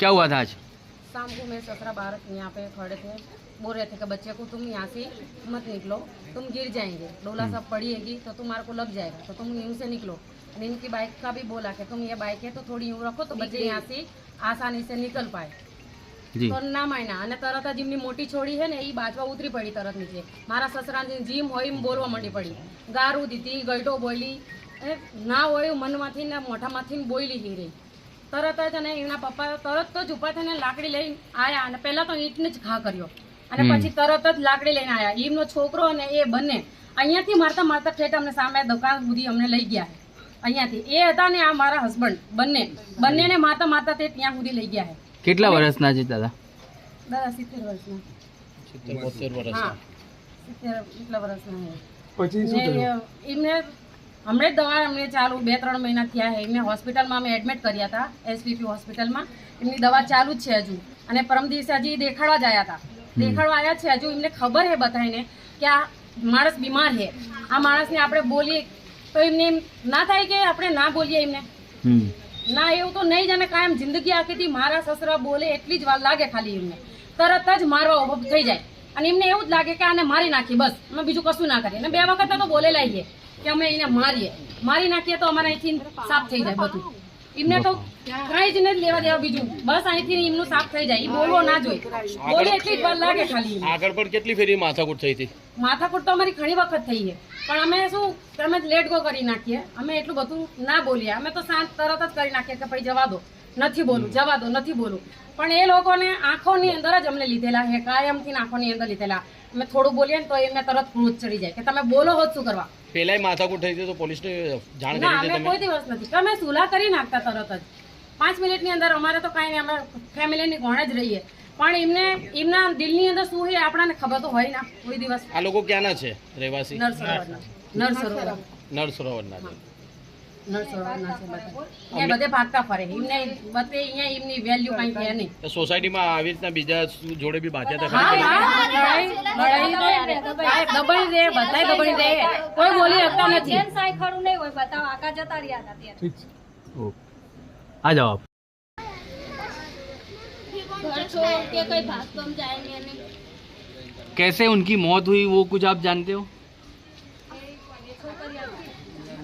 क्या हुआ था आज शाम को मेरे ससुरा बाहर यहाँ पे खड़े थे बोल रहे थे कि बच्चे को तुम यहाँ से मत निकलो तुम गिर जाएंगे डोला सब पड़िएगी तो तुम्हारे को लग जाएगा तो तुम यूं से निकलो और इनकी बाइक का भी बोला कि तुम ये बाइक है तो थोड़ी यूं रखो तो बच्चे यहाँ से आसानी से निकल पाए જી તો ના માન્યા અને તરત જ એમની મોટી છોડી છે ને એ બાજવા ઉતરી પડી તરત નીચે મારા સસરાની જીમ હોય એમ બોલવા માંડી પડી ગારું દીધી ગઈટો બોલી એ ના હોય મનમાંથી ને મોઢામાંથી ને બોલી હી રહી તરત જ અને એના પપ્પા તરત જ ઊભા થઈને લાકડી લઈને આયા અને પહેલા તો ઈંટને જ ઘા કર્યો. અને પછી તરત જ લાકડી લઈને આયા. એમનો છોકરો અને એ બંને અહીંયાથી મારતા મારતા ઠેઠ અમને સામે દુકાન સુધી અમને લઈ ગયા. અહીંયાથી. એ હતા ને આ મારા હસબન્ડ બંને. બંનેને મારતા મારતા તે ત્યાં સુધી લઈ ગયા છે. કેટલા વર્ષના છે દાદા? દાદા સિત્તેર વર્ષના. હા. સિત્તેર એટલા વર્ષના પછી એમને હમણાં જ દવા અમને ચાલુ બે ત્રણ મહિના થયા છે. એમને હોસ્પિટલમાં અમે એડમિટ કર્યા હતા એસપીપી હોસ્પિટલમાં. એમની દવા ચાલુ જ છે હજુ. અને પરમ દિવસે હજી દેખાડવા જ આવ્યા હતા. દેખાડવા આવ્યા છે હજુ. એમને ખબર છે બધાને કે આ માણસ બીમાર છે. આ માણસને આપણે બોલીએ તો એમને ના થાય કે આપણે ના બોલીએ એમને. ના એવું તો નહીં જાણે કાયમ જિંદગી આખીથી મારા સસરા બોલે એટલી જ વાર લાગે ખાલી એમને. તરત જ મારવા ઊભો થઈ જાય. અને એમને એવું જ લાગે કે આને મારી નાખી બસ. અમે બીજું કશું ના કરીએ. અને બે વખત તો બોલેલા છીએ કે અમે એને મારીએ. મારી નાખીએ તો અમારે અહીંથી સાફ થઈ જાય બધું. એમને તો કઈ જ નથી લેવા દેવા બીજું. બસ અહીંથી એમનું સાફ થઈ જાય. એ બોલવો ના જોઈએ બોલે એટલી જ વાર લાગે ખાલી. આગળ પણ કેટલી ફેરી માથાકૂટ થઈ હતી? માથાકૂટ તો અમારી ઘણી વખત થઈ છે. પણ અમે શું તમે જ લેટ ગો કરી નાખીએ. અમે એટલું બધું ના બોલીએ. અમે તો શાંત તરત જ કરી નાખીએ કે ભાઈ જવા દો. નથી બોલું જવા દો નથી બોલું. પણ એ લોકોને આંખોની અંદર જ અમને લીધેલા છે કાયમથી આંખોની અંદર લીધેલા. અમે થોડું બોલીએ ને તો એમને તરત ક્રોધ ચડી જાય કે તમે બોલો હોત શું કરવા? પેલાય માથાકૂટ થઈ હતી તો પોલીસને જાણ કરી હતી તમે. કોઈ દિવસ નથી. તમે સુલા કરી નાખતા તરત જ. પાંચ મિનિટની અંદર અમારે તો કાંઈ નહીં અમે ફેમિલીની ઘોણે જ રહીએ. પણ એમને એમના દિલની અંદર શું છે આપણને ખબર તો હોય ના કોઈ દિવસ. આ લોકો ક્યાંના છે? રહેવાસી? નર સરોવરના સોસાયટીમાં આવી રીતના બીજા જોડે બી બાધ્યા હતા હા ખરા? હા લડાઈ લડાઈ તો આ દબાઈ દે બધાય દબાઈ દે કોઈ બોલી શકતા નથી જેન સાય ખરું નહીં હોય બતાવો આકા જતા રહ્યા હતા ત્યારે ઠીક છે ઓકે आ जाओ आप घर छोड़ के कोई भाग तो हम जाएंगे नहीं कैसे उनकी मौत हुई वो कुछ आप जानते हो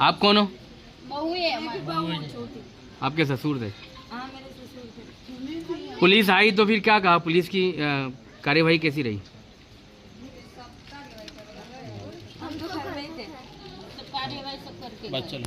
आप कौन हो? आपके ससुर थे? हाँ, पुलिस आई तो फिर क्या कहा? पुलिस की कार्यवाही कैसी रही? हम तो कर रहे थे।